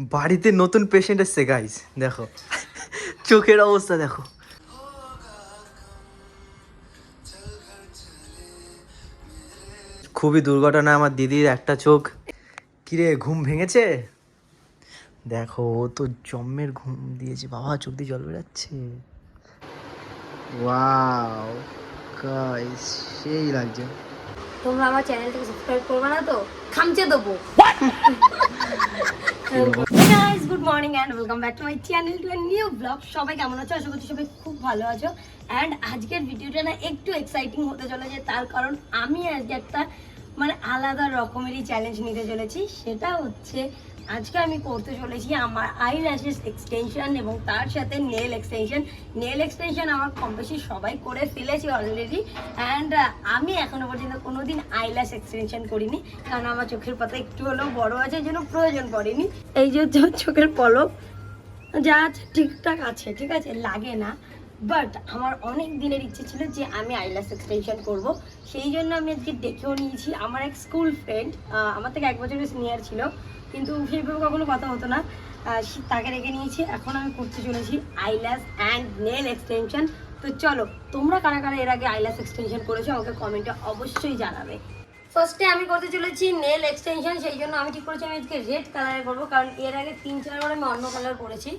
বাড়িতে নতুন পেশেন্ট এসছে গাইস দেখো। চোখের অবস্থা, দেখো। খুবই দুর্ঘটনা, আমার দিদির একটা চোখ। কিরে, ঘুম ভেঙেছে? দেখো, ও তো জম্মের ঘুম দিয়েছে, বাবা, চোখ দিয়ে জল গাইস সেই লাগছে। তোমরা আমার চ্যানেলটাকে সাবস্ক্রাইব করবে না তো খামচে দেবো। Guys good morning and welcome back to my channel to new blog সবাই কেমন আছো? আশা করছি সবাই খুব ভালো আছো। অ্যান্ড আজকের ভিডিওটা না একটু এক্সাইটিং হতে চলেছে তার কারণ আমি আজকে একটা মানে আলাদা রকমেরই চ্যালেঞ্জ নিতে চলেছি। সেটা হচ্ছে আজকে আমি করতে চলেছি আমার আই ল্যাশেস এক্সটেনশন এবং তার সাথে নেল এক্সটেনশন নেল এক্সটেনশন আমার কম বেশি সবাই করে ফেলেছি অলরেডি অ্যান্ড আমি এখনও পর্যন্ত কোনো দিন আই ল্যাশ এক্সটেনশন করিনি। কারণ আমার চোখের পাতা একটু হলেও বড় আছে জন্য প্রয়োজন পড়েনি। এই যে চোখের পলক। যা আছে ঠিকঠাক আছে, ঠিক আছে? লাগে না। বাট আমার অনেক দিনের ইচ্ছে ছিল যে আমি আইলাস এক্সটেনশন করব। সেই জন্য আমি আজকে দেখেও নিয়েছি। আমার এক স্কুল ফ্রেন্ড আমার থেকে এক বছরের সিনিয়র ছিল। কিন্তু সেইভাবে কখনো কথা হতো না। তাকে রেখে নিয়েছি। এখন আমি করতে চলেছি আইলাস অ্যান্ড নেল এক্সটেনশন তো চলো, তোমরা কারা কারা এর আগে আইলাস এক্সটেনশন করেছ আমাকে কমেন্টে অবশ্যই জানাবে। ফার্স্টে আমি করতে চলেছি নেল এক্সটেনশন সেই জন্য আমি ঠিক করেছি আমি আজকে রেড কালারে করব। কারণ এর আগে তিন, চারবার আমি অন্য কালার করেছি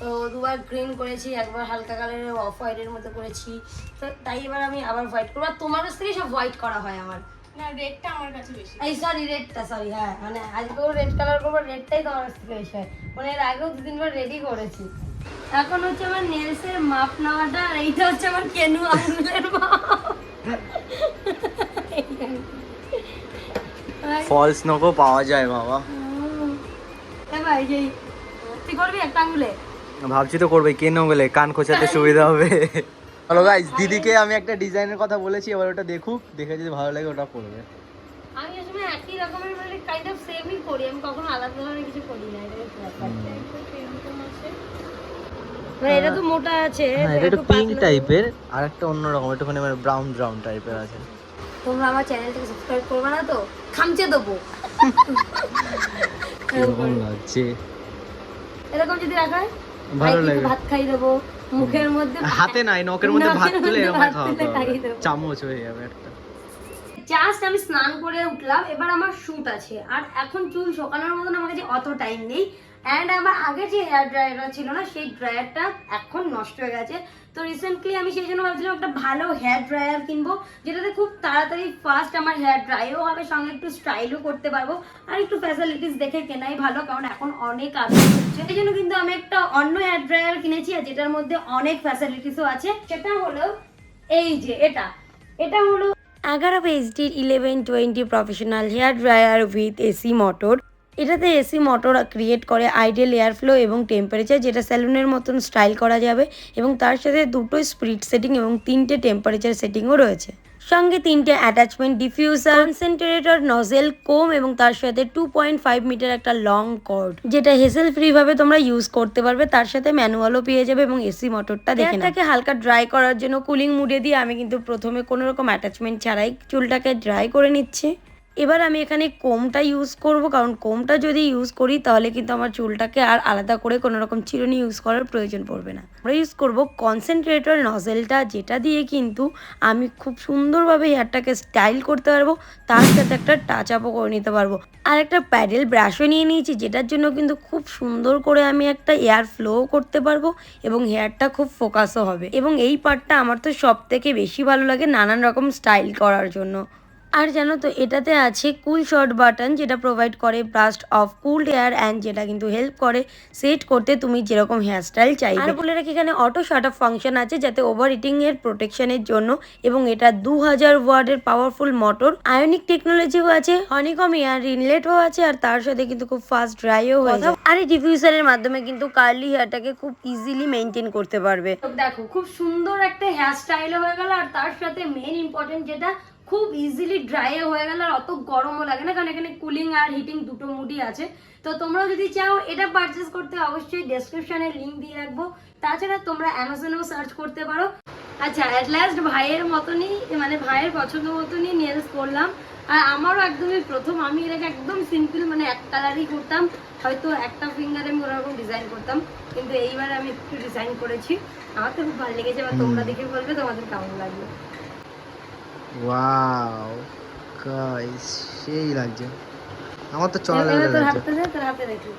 তো দুবার গ্রিন করেছি একবার হালকা কালারের অফ হোয়াইটের মতো করেছি। তো তাই এবার আমি আবার হোয়াইট করব। আর তোমার কাছ থেকে সব হোয়াইট করা হয় আমার। না রেডটা আমার কাছে বেশি। এই সরি রেডটা সরি হ্যাঁ মানে আজকেও রেড কালার করব রেডটাই তোমার কাছ থেকে বেশি হয়। মানে এর আগেও দু তিনবার রেডি করেছি। এখন হচ্ছে আমার নেলসের মাপ নেওয়াটা আর এইটা হচ্ছে আমার কেনু আঙুলের মাপ। ফলস নখও পাওয়া যায় বাবা। হুম। এ ভাই তুই করবি একটা আঙুলে ভাবছি তো করবে কেন বলে? কান খোঁচাতে সুবিধা হবে। হ্যালো গাইস দিদিকে আমি একটা ডিজাইনের কথা বলেছি এবার ওটা দেখুক দেখে যদি ভালো লাগে ওটা করবে। আমি আসলে একই রকমের মানে কাইন্ড অফ সেমই করি আমি কখনো আলাদা ধরনের কিছু করি না এটা। মানে তো মোটা আছে এটা একটু পিঙ্ক টাইপের আর একটা অন্যরকম একটুখানি মানে ব্রাউন ব্রাউন টাইপের আছে। তোমরা আমার চ্যানেলটাকে সাবস্ক্রাইব করবে না তো? খামচে দেবো। কীরকম লাগছে? এরকম যদি রাখা হয়? ভালো লাগে। ভাত খাই দেবো। মুখের মধ্যে হাতে নাই নখের মধ্যে ভাত তুলে এরকম খাওয়া তুলে খাইয়ে দেবো। চামচ হয়ে যাবে একটা। জাস্ট আমি স্নান করে উঠলাম এবার আমার আছে। আর এখন চুল শোকানোর মতন আমার কাছে অত টাইম নেই। অ্যান্ড আমার আগে যে হেয়ার ড্রায়ারটা ছিল না সেই ড্রায়ারটা এখন নষ্ট হয়ে গেছে। তো রিসেন্টলি আমি সেই জন্য ভাবছিলাম একটা ভালো হেয়ার ড্রায়ার কিনবো, যেটাতে খুব তাড়াতাড়ি ফাস্ট আমার হেয়ার ড্রাইও হবে, সঙ্গে একটু স্টাইলও করতে পারব, আর একটু ফ্যাসিলিটিস দেখে কেনাই ভালো, কারণ এখন অনেক আপডেট হচ্ছে। এই জন্য কিন্তু আমি একটা অন্য হেয়ার ড্রায়ার কিনেছি, আর যেটার মধ্যে অনেক ফ্যাসিলিটিসও আছে। সেটা হলো এই যে, এটা। এটা হলো এগারো এইচডির eleven twenty professional hair dryer with AC motor এটাতে এসি মোটর ক্রিয়েট করে আইডিয়াল এয়ার ফ্লো এবং টেম্পারেচার যেটা স্যালুনের মতন স্টাইল করা যাবে এবং তার সাথে দুটো স্পিড সেটিং এবং তিনটে টেম্পারেচার সেটিংও রয়েছে। সঙ্গে তিনটে attachment diffuser concentrator nozzle comb এবং তার সাথে টু পয়েন্ট ফাইভ মিটার একটা লং কর্ড যেটা হেসেল ফ্রি ভাবে তোমরা ইউজ করতে পারবে। তার সাথে ম্যানুয়ালও পেয়ে যাবে এবং এসি মোটরটা দেখে এটাকে হালকা ড্রাই করার জন্য কুলিং মুডে দিয়ে আমি কিন্তু প্রথমে কোনো রকম অ্যাটাচমেন্ট ছাড়াই চুলটাকে ড্রাই করে নিচ্ছি। এবার আমি এখানে কোমটা ইউজ করব, কারণ কোমটা যদি ইউজ করি, তাহলে কিন্তু আমার চুলটাকে আর আলাদা করে কোনো রকম চিরুনি ইউজ করার প্রয়োজন পড়বে না। আমরা ইউজ করব কনসেন্ট্রেটর নজেলটা যেটা দিয়ে কিন্তু আমি খুব সুন্দরভাবে হেয়ারটাকে স্টাইল করতে পারব, তার সাথে একটা টাচ আপও করে নিতে পারব। আর একটা প্যাডেল ব্রাশও নিয়ে নিয়েছি, যেটার জন্য কিন্তু খুব সুন্দর করে আমি একটা এয়ার ফ্লো করতে পারব এবং হেয়ারটা খুব ফোকাসও হবে। এবং এই পার্টটা আমার তো সব থেকে বেশি ভালো লাগে নানান রকম স্টাইল করার জন্য। আর জানো তো এটাতে আছে কুল শর্ট বাটন যেটা প্রোভাইড করে burst of cool hair and যেটা কিন্তু হেল্প করে সেট করতে তুমি যেরকম হেয়ার স্টাইল চাইবে। আর বলে রাখি এখানে অটো শাট অফ ফাংশন আছে যাতে ওভার এর প্রোটেকশনের জন্য এবং এটা দু হাজার ওয়ার্ডের পাওয়ারফুল মোটর আয়নিক টেকনোলজিও আছে অনেকম এয়ার ইনলেটও আছে আর তার সাথে কিন্তু খুব ফাস্ট ড্রাইও হয়ে যায়। আর এই ডিফিউজারের মাধ্যমে কিন্তু কার্লি হেয়ারটাকে খুব ইজিলি মেনটেন করতে পারবে। দেখো খুব সুন্দর একটা হেয়ার স্টাইলও হয়ে গেল আর তার সাথে মেন ইম্পর্টেন্ট যেটা খুব ইজিলি ড্রাইও হয়ে গেল আর অত গরমও লাগে না কারণ এখানে কুলিং আর হিটিং দুটো মুডই আছে। তো তোমরাও যদি চাও এটা পারচেস করতে অবশ্যই ডেসক্রিপশনে লিংক দিয়ে রাখব। তাছাড়া তোমরা অ্যামাজনেও সার্চ করতে পারো। আচ্ছা অ্যাট লাস্ট ভাইয়ের মতনই মানে ভাইয়ের পছন্দ মতনই নেলস করলাম আর আমারও একদমই প্রথম আমি এটাকে একদম সিম্পল মানে এক কালারই করতাম। হয়তো একটা ফিঙ্গারে আমি ওরকম ডিজাইন করতাম কিন্তু এইবার আমি একটু ডিজাইন করেছি। আমার তো খুব ভালো লেগেছে এবার তোমরা দেখে বলবে তোমাদের কেমন লাগবে ওয়াও গাইস সেই লাগছে। আমার তো চড়া এবার তোর দে তোর হাতে দেখি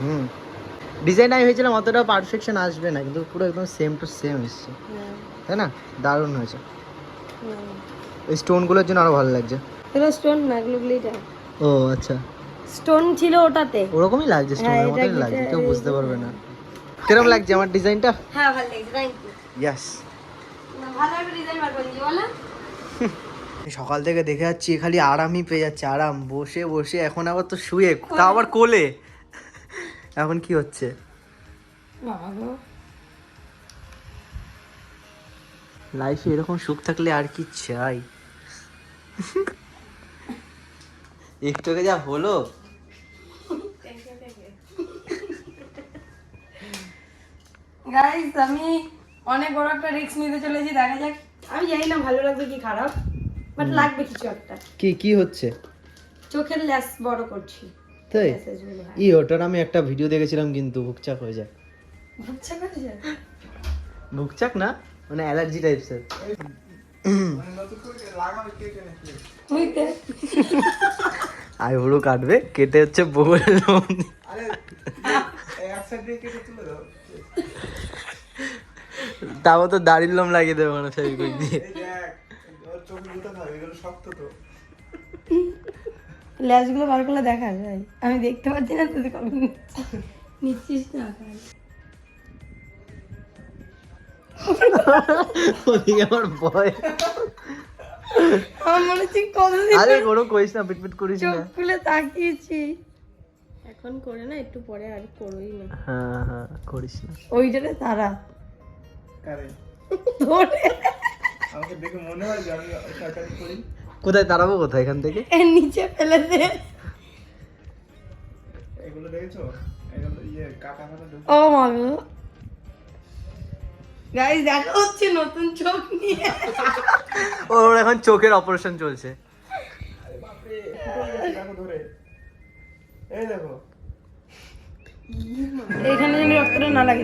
হুম। ডিজাইন আমি ভেবেছিলাম অতটা পারফেকশন আসবে না কিন্তু পুরো একদম সেম টু সেম এসছে। হ্যাঁ, তাই না? দারুণ হয়েছে। হ্যাঁ। ওই স্টোনগুলোর জন্য আরও ভালো লাগছে। এগুলো স্টোন না এগুলো ও আচ্ছা। স্টোন ছিল ওটাতে। ওরকমই লাগছে হ্যাঁ, স্টোনের মতোই লাগছে কেউ বুঝতে পারবে না। কীরকম লাগছে আমার ডিজাইনটা? হ্যাঁ ভালো লাগছে থ্যাংক ইউ ইয়াস ভালো একটা ডিজাইন বার করে বলো। সকাল থেকে দেখে যাচ্ছি খালি আরামই পেয়ে যাচ্ছে আরাম। বসে বসে এখন আবার তো শুয়ে তা আবার কোলে? এখন কি হচ্ছে? লাইফে এরকম সুখ থাকলে আর কি চাই? একটু যা হলো গাইস আমি অনেক বড় একটা রিস্ক নিতে চলেছি দেখা যাক। আমি জানি না ভালো লাগবে কি খারাপ বাট লাগবে কিছু একটা। কি কি হচ্ছে? চোখের ল্যাস বড় করছি। তাই? হ্যাঁ। ই ওটার আমি একটা ভিডিও দেখেছিলাম কিন্তু ভুকচাক হয়ে যায়। আচ্ছা করে যায়? ভুকচাক না মানে অ্যালার্জি টাইপসের আইবুড়ো কাটবে কেটে হচ্ছে বগলের লোম দিয়ে। তারপর তো দাড়ির লোম লাগিয়ে দেবে মানে ফেভিকুইক দিয়ে। ল্যাসগুলো বার করলে দেখা যায়। আমি দেখতে পাচ্ছি না তুই কখন নিচ্ছিস। না ওদিকে আমার ভয়। আমার মনে হচ্ছে কতদিন আরে কইস না পিটপিট করিস চোখ খুলে তাকিয়েছি। এখন করে না একটু পরে আর করোই না। হ্যাঁ হ্যাঁ করিস না। ওইটারে তারা। ধরে। কোথায় দাঁড়াবো কোথায় এখান থেকে? এর নিচে ফেলে দে। ও মা গো গাইস দেখা হচ্ছে নতুন চোখ নিয়ে। ওর এখন চোখের অপারেশন চলছে। এখানে যেন রক্তটা না লাগে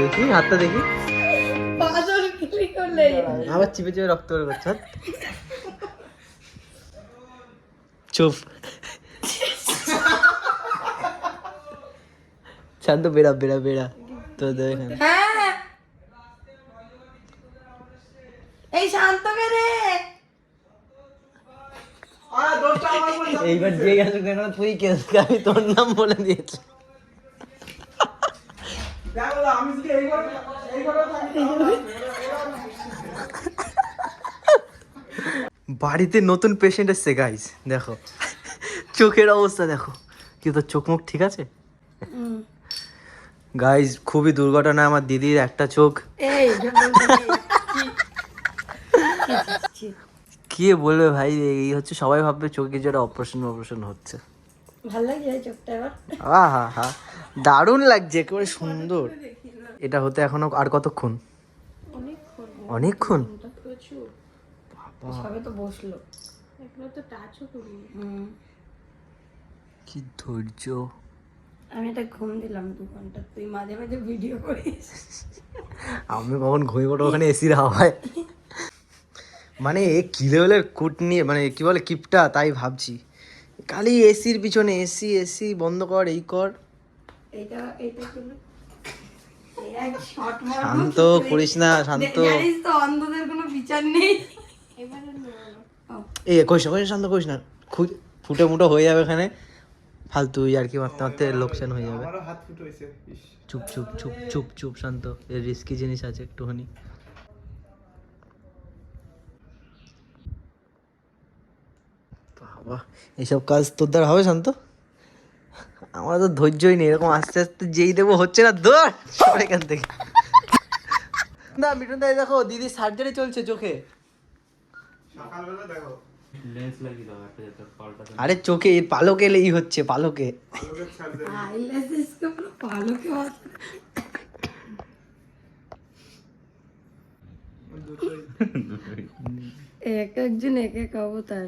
দেখি হাতটা দেখি। আবার চিপে চিপে রক্ত বের করছে চুপ। শান্ত বেড়া বেড়া বেড়া। তো দেখ এখানে। হ্যাঁ। এই শান্তকে রে? এইবার যে গেছে কেন তুই কেস আমি তোর নাম বলে দিয়েছি। বাড়িতে নতুন পেশেন্ট এসছে গাইজ দেখো। চোখের অবস্থা দেখো। কি তোর চোখ মুখ ঠিক আছে? গাইজ খুবই দুর্ঘটনা আমার দিদির একটা চোখ। কি বলবে ভাই এই হচ্ছে সবাই ভাববে চোখে যেটা অপারেশন অপারেশন হচ্ছে। ভালো লাগছে চোখটা এবার। আহা হা। দারুণ লাগছে একেবারে সুন্দর। এটা হতে এখনও আর কতক্ষণ? অনেকক্ষণ। সবে তো বসল। তো টাচও কি ধৈর্য। আমি একটা ঘুম দিলাম দু ঘণ্টা। তুই মাঝে মাঝে ভিডিও করিস। আমি কখন ঘুমিয়ে পড়ব ওখানে এসির হাওয়ায়? মানে এ কি লেভেলের কুট নিয়ে মানে কি বলে কিপটা তাই ভাবছি। খালি এসির পিছনে এসি এসি বন্ধ কর এই কর। শান্ত করিস না শান্ত। অন্ধদের কোনো বিচার নেই। এবারে এই কইস না কইস শান্ত করিস না। খু- ফুটে মুটো হয়ে যাবে এখানে। ফালতু আর কি মারতে মারতে লোকসান হয়ে যাবে। চুপ চুপ চুপ চুপ চুপ শান্ত। এর রিস্কি জিনিস আছে একটুখানি। বাবা এইসব কাজ তোর দ্বারা হবে শান্ত? আমার তো ধৈর্যই নেই এরকম আস্তে আস্তে যেই দেবো হচ্ছে না দৌড় এখান থেকে। না মিঠুন দাই দেখো দিদি সার্জারি চলছে চোখে। লেন্স লাগিয়ে দাও একটা যাতে পাল্টাতে আরে চোখে পালকে এলেই হচ্ছে পালকে। এক একজন এক এক অবতার।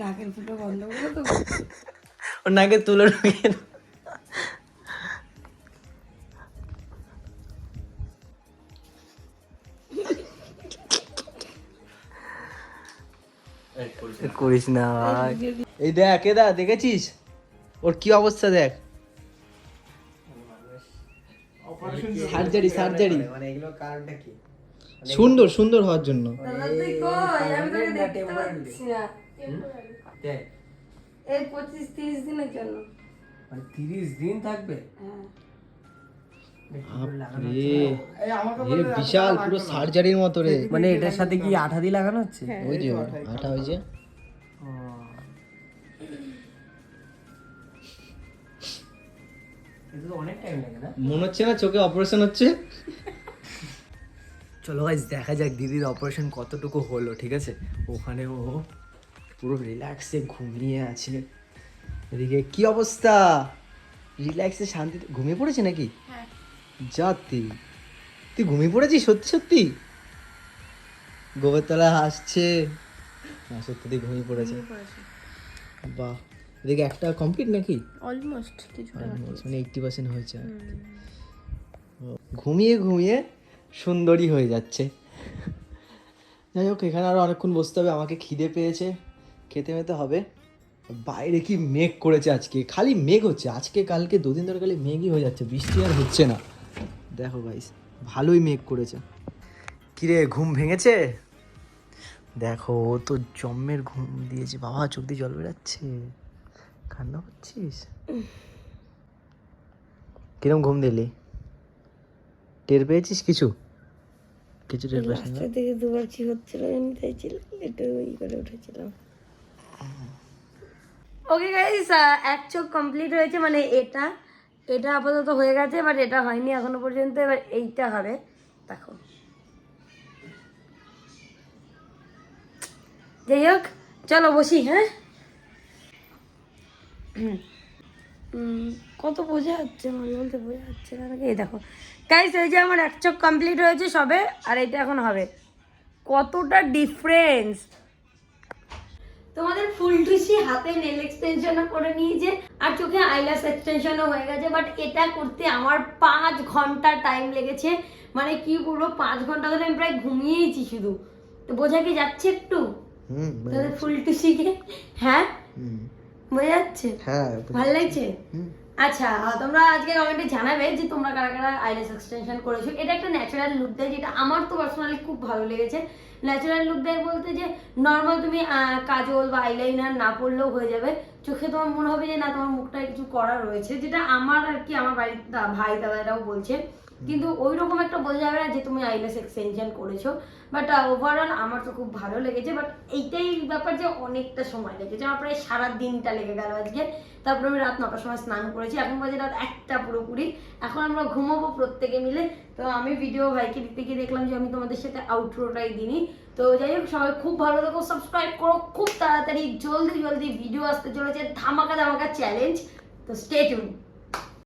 নাকের ফুটো বন্ধ করে দেবো ওর নাকে তুলে ঢুকিয়ে করিস না ভাই। এই দেখ এ দা দেখেছিস? ওর কি অবস্থা দেখ? সার্জারি সার্জারি মানে এগুলো কারণটা কি? সুন্দর সুন্দর হওয়ার জন্য। এই পঁচিশ তিরিশ দিনের জন্য। মানে তিরিশ দিন থাকবে? হ্যাঁ। বিশাল পুরো সার্জারির মতো রে। মানে এটার সাথে কি আঠা দিয়ে লাগানো হচ্ছে? ওই যে আটা ওই যে এটা তো অনেক টাইম লাগে না? মনে হচ্ছে না চোখে অপারেশন হচ্ছে? চলো গাইজ দেখা যাক দিদির অপারেশন কতটুকু হলো ঠিক আছে? ওখানে ও পুরো রিল্যাক্সে ঘুমিয়ে আছে। এদিকে কি অবস্থা? রিল্যাক্সে শান্তিতে ঘুমিয়ে পড়েছে নাকি? যা তুই তুই ঘুমিয়ে পড়েছিস? সত্যি সত্যি? গোবরতলা হাসছে না সত্যি তুই ঘুমিয়ে পড়েছে। বাহ। এদিকে একটা কমপ্লিট নাকি? অলমোস্ট কিছু Almost, মানে এইটটি পার্সেন্ট হয়েছে। ঘুমিয়ে ঘুমিয়ে সুন্দরী হয়ে যাচ্ছে। যাই হোক এখানে আরও অনেকক্ষণ বসতে হবে। আমাকে খিদে পেয়েছে। খেতে মেতে হবে। বাইরে কি মেঘ করেছে আজকে? খালি মেঘ হচ্ছে। আজকে, কালকে, দুদিন ধরে খালি মেঘই হয়ে যাচ্ছে। বৃষ্টি আর হচ্ছে না। দেখো গাইস ভালোই মেঘ করেছে। কিরে, ঘুম ভেঙেছে? দেখো, ও তো জম্মের ঘুম দিয়েছে। বাবা, চোখ দিয়ে জল বেরাচ্ছে। কান্না করছিস? কিরম ঘুম দিলি? টের পেয়েছিস কিছু? কিছু টের পেয়েছিস দুবার কি হচ্ছিল আমি চাইছিলাম একটু ই করে উঠেছিলাম। ওকে গাইস এক চোখ কমপ্লিট হয়েছে মানে এটা এটা আপাতত হয়ে গেছে বাট এটা হয়নি এখনও পর্যন্ত, এবার এইটা হবে। দেখো। যাই হোক, চলো বসি হ্যাঁ? কত বোঝা যাচ্ছে আমার, বলতে বোঝা যাচ্ছে না এই দেখো। গাইস এই যে আমার এক চোখ কমপ্লিট হয়েছে সবে, আর এটা এখন হবে। কতটা ডিফারেন্স তোমাদের ফুল টুসি হাতে নেল এক্সটেনশনও করে নিয়েছে। আর চোখে আইলাস এক্সটেনশনও হয়ে গেছে বাট এটা করতে আমার পাঁচ ঘণ্টা টাইম লেগেছে। মানে কি বলব পাঁচ ঘণ্টা ধরে আমি প্রায় ঘুমিয়েছি শুধু। তো বোঝা কি যাচ্ছে একটু? তাদের ফুল টুসিকে হ্যাঁ? বোঝা যাচ্ছে? ভালো লাগছে? আচ্ছা তোমরা আজকে কমেন্টে জানাবে যে তোমরা কারা কারা আইলেস এক্সটেনশন করেছ। এটা একটা ন্যাচারাল লুক দেয় যেটা আমার তো পার্সোনালি খুব ভালো লেগেছে। ন্যাচারাল লুক দেয় বলতে যে নর্মাল তুমি কাজল বা আইলাইনার না পড়লেও হয়ে যাবে। চোখে তোমার মনে হবে যে না, তোমার মুখটা কিছু করা রয়েছে, যেটা আমার আর কি, আমার বাড়ির ভাই দাদারাও বলছে। কিন্তু ওই রকম একটা বোঝা যাবে না যে তুমি আইলেস এক্সটেনশন করেছ। বাট ওভারঅল আমার তো খুব ভালো লেগেছে বাট এইটাই ব্যাপার যে অনেকটা সময় লেগেছে। আমার প্রায় সারা দিনটা লেগে গেল আজকে। তারপরে আমি রাত নটার সময় স্নান করেছি, এখন বাজে রাত একটা পুরোপুরি। এখন আমরা ঘুমাবো প্রত্যেকে মিলে। তো আমি ভিডিও ভাইকে দিতে গিয়ে দেখলাম যে আমি তোমাদের সাথে আউটরোটাই দিনি তো যাই হোক, সবাই খুব ভালো থেকো সাবস্ক্রাইব করো, খুব তাড়াতাড়ি জলদি জলদি ভিডিও আসতে চলেছে ধামাকা ধামাকা চ্যালেঞ্জ তো স্টে টিউন